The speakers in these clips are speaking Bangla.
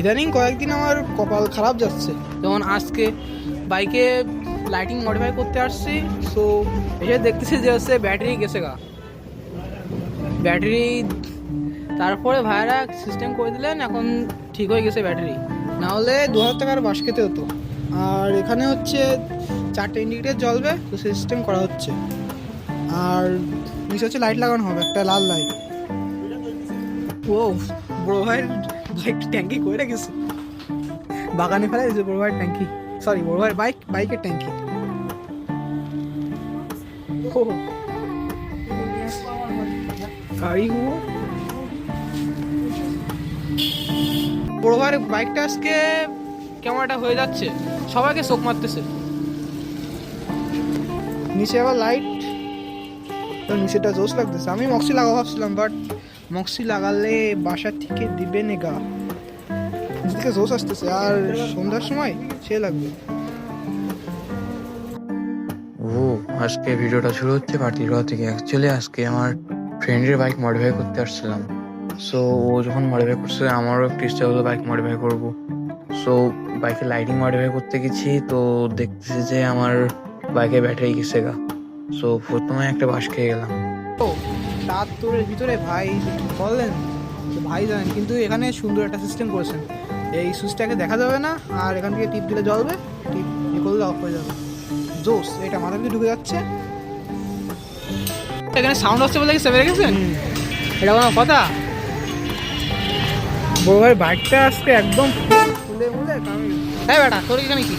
ইদানিং কয়েকদিন আমার কপাল খারাপ যাচ্ছে। যেমন আজকে বাইকে লাইটিং মডিফাই করতে আসছি সো এসে দেখতেছি যে হচ্ছে ব্যাটারি গেছে গা। ব্যাটারি তারপরে ভাইরা সিস্টেম করে দিলেন, এখন ঠিক হয়ে গেছে ব্যাটারি না হলে দু হাজার টাকার বাস খেতে হতো। আর এখানে হচ্ছে চারটে ইন্ডিকেটার জ্বলবে, তো সিস্টেম করা হচ্ছে। আর নিচে হচ্ছে লাইট লাগানো হবে একটা লাল লাইট ও বড় ভাইয়ের বাইক ট্যাঙ্কি করে রেখেছে? বাগানে ফেলে দিয়েছে বড় ভাইয়ের ট্যাঙ্কি সরি বড় ভাইয়ের বাইক বাইকের ট্যাঙ্কি ও গাড়ি বড় ভাইয়ের বাইকটা আজকে কেমন একটা হয়ে যাচ্ছে? সবাইকে চোখ মারতেছে। নিচে আবার লাইট তো নিচেটা জোস লাগতেছে। আমি মক্সি লাগাবো ভাবছিলাম বাট মক্সি লাগালে বাসা থেকে দিবে নেগা নিচে জোস আসতেছে, আর সন্ধ্যার সময় সে লাগবে। ও, আজকে ভিডিওটা শুরু হচ্ছে পার্টিরগাঁও থেকে। অ্যাকচুয়ালি আজকে আমার ফ্রেন্ডের বাইক মডিফাই করতে আসছিলাম। সো ও যখন মডিফাই করছে, আমারও একটু ইচ্ছা হলো বাইক মডিফাই করব। সো বাইকে লাইটিং মডিফাই করতে গেছি, তো দেখতেছি যে আমার বাইকে ব্যাটারি গেছে গা। সো প্রথমে একটা বাস খেয়ে গেলাম। ও তোরের ভিতরে ভাই বললেন তো ভাই জানেন কিন্তু এখানে সুন্দর একটা সিস্টেম করেছেন। এই সুইচটাকে দেখা যাবে না আর এখান থেকে টিপ দিলে জ্বলবে টিপ এ করলে অফ হয়ে যাবে। জোস এটা মাথা ভিতরে ঢুকে যাচ্ছে। এখানে সাউন্ড আসছে বলে কি সেভে রেখেছেন এটা কোনো কথা? বড় ভাই বাইকটা আজকে একদম ফুলে মুলে কারণ হ্যাঁ বেটা তোর এখানে কি?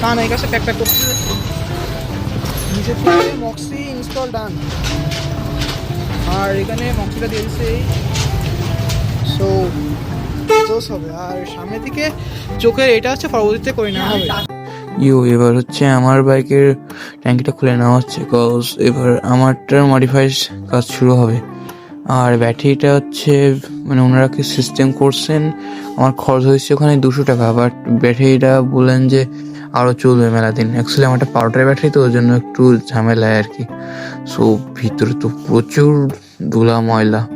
কারণ এই কাছে প্যাক প্যাক করতে নিচে মক্সি ইনস্টল ডান। আর এখানে মক্সিটা দিয়েছে সো দোষ হবে। আর সামনে থেকে চোখের এটা হচ্ছে পরবর্তীতে করে নেওয়া হবে। ইউ এবার হচ্ছে আমার বাইকের ট্যাঙ্কিটা খুলে নেওয়া হচ্ছে কজ এবার আমারটার মডিফাইস কাজ শুরু হবে। আর ব্যাটারিটা হচ্ছে মানে ওনারা কি সিস্টেম করছেন? আমার খরচ হয়েছে ওখানে দুশো টাকা বাট ব্যাটারিটা বললেন যে আরও চলবে মেলা দিন। অ্যাকচুয়ালি আমার একটা পাউডার ব্যাটারি তো ওই জন্য একটু ঝামেলায় আর কি। সো ভিতরে তো প্রচুর ধুলা ময়লা।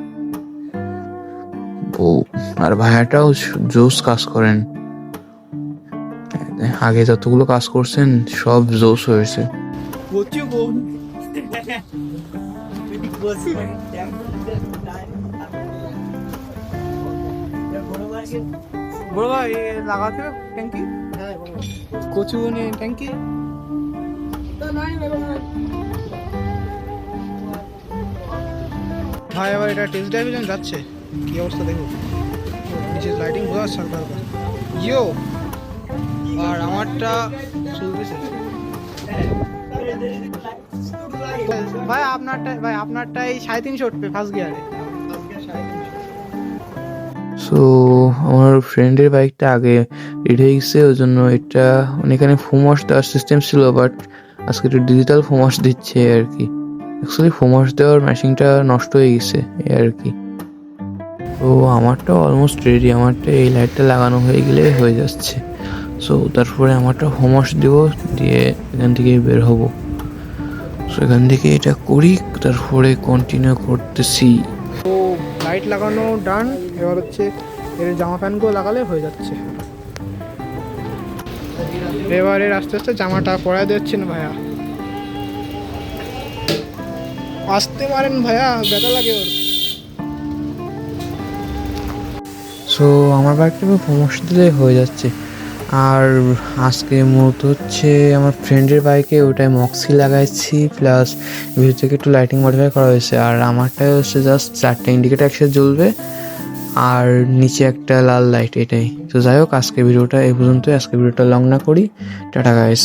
ও আর ভাইয়াটাও জোস কাজ করেন। আগে যতগুলো কাজ করছেন সব জোস হয়েছে। প্রচুর বড় ভাই লাগাতে ট্যাঙ্কি? কচু নিয়ে ট্যাঙ্কি? ভাই। আবার এটা টেস্ট ড্রাইভের জন্য যাচ্ছে। কি অবস্থা দেখো। নিচে লাইটিং বোঝা যাচ্ছে হালকা হালকা। ইয়ো! আর আমারটা চলতেছে। ভাই আপনারটা ভাই আপনারটাই সাড়ে তিনশো উঠবে ফার্স্ট গিয়ারে সো আমার ফ্রেন্ডের বাইকটা আগে রেডি হয়ে গেছে ওই জন্য এটা মানে এখানে ফোমাস দেওয়ার সিস্টেম ছিল বাট আজকে একটু ডিজিটাল ফোমাস দিচ্ছে আর কি অ্যাকচুয়ালি ফোমাস দেওয়ার মেশিনটা নষ্ট হয়ে গেছে আর কি তো আমারটা অলমোস্ট রেডি আমারটা এই লাইটটা লাগানো হয়ে গেলে হয়ে যাচ্ছে। সো তারপরে আমারটা হোমাস দিব, দিয়ে এখান থেকে বের হব। সো এখান থেকে এটা করি, তারপরে কন্টিনিউ করতেছি। লাইট লাগানো ডান, এবার হচ্ছে এর জামা প্যান্টগুলো লাগালে হয়ে যাচ্ছে। এবারে আস্তে আস্তে জামাটা পরাই দিচ্ছেন ভাইয়া। আসতে পারেন ভাইয়া, ব্যথা লাগে ওর। সো আমার বাইকটা প্রমোশন দিলে হয়ে যাচ্ছে। আর আজকের মূলত হচ্ছে আমার ফ্রেন্ডের বাইকে ওটায় মক্সি লাগাইছি প্লাস ভিতর থেকে একটু লাইটিং মডিফাই করা হয়েছে। আর আমারটাই হচ্ছে জাস্ট চারটে ইন্ডিকেটার একসাথে জ্বলবে, আর নিচে একটা লাল লাইট এটাই। তো যাই হোক আজকে ভিডিওটা এই পর্যন্তই। আজকে ভিডিওটা লং না করি। Tata guys